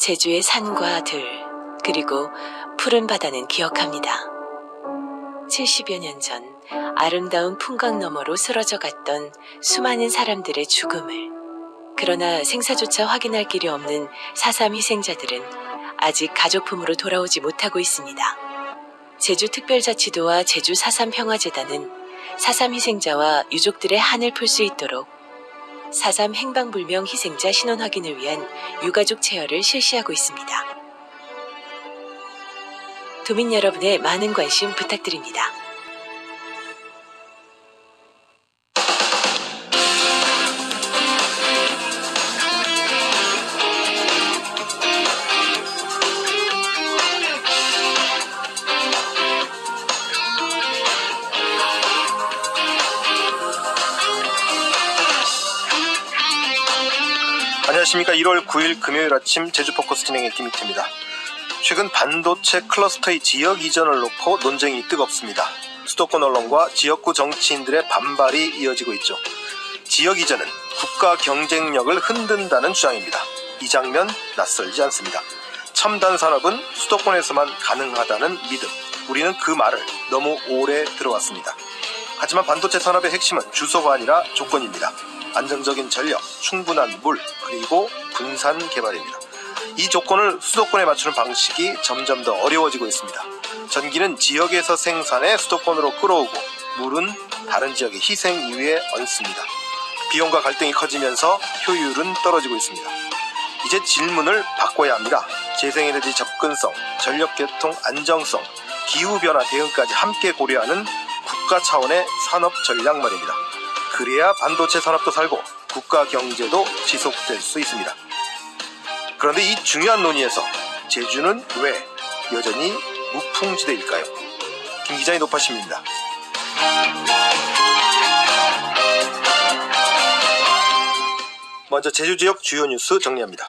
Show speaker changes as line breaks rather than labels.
제주의 산과 들, 그리고 푸른 바다는 기억합니다. 70여 년 전 아름다운 풍광 너머로 쓰러져 갔던 수많은 사람들의 죽음을 그러나 생사조차 확인할 길이 없는 4.3 희생자들은 아직 가족품으로 돌아오지 못하고 있습니다. 제주특별자치도와 제주 4.3 평화재단은 4.3 희생자와 유족들의 한을 풀 수 있도록 4.3 행방불명 희생자 신원 확인을 위한 유가족 체열을 실시하고 있습니다. 도민 여러분의 많은 관심 부탁드립니다.
안녕하십니까. 1월 9일 금요일 아침 제주 포커스 진행의 김희태입니다. 최근 반도체 클러스터의 지역 이전을 놓고 논쟁이 뜨겁습니다. 수도권 언론과 지역구 정치인들의 반발이 이어지고 있죠. 지역 이전은 국가 경쟁력을 흔든다는 주장입니다. 이 장면 낯설지 않습니다. 첨단 산업은 수도권에서만 가능하다는 믿음. 우리는 그 말을 너무 오래 들어왔습니다. 하지만 반도체 산업의 핵심은 주소가 아니라 조건입니다. 안정적인 전력, 충분한 물, 그리고 분산 개발입니다. 이 조건을 수도권에 맞추는 방식이 점점 더 어려워지고 있습니다. 전기는 지역에서 생산해 수도권으로 끌어오고 물은 다른 지역의 희생 이유에 얹습니다. 비용과 갈등이 커지면서 효율은 떨어지고 있습니다. 이제 질문을 바꿔야 합니다. 재생에너지 접근성, 전력계통 안정성, 기후변화 대응까지 함께 고려하는 국가 차원의 산업 전략 말입니다. 그래야 반도체 산업도 살고 국가 경제도 지속될 수 있습니다. 그런데 이 중요한 논의에서 제주는 왜 여전히 무풍지대일까요? 김 기자의 높아심입니다. 먼저 제주 지역 주요 뉴스 정리합니다.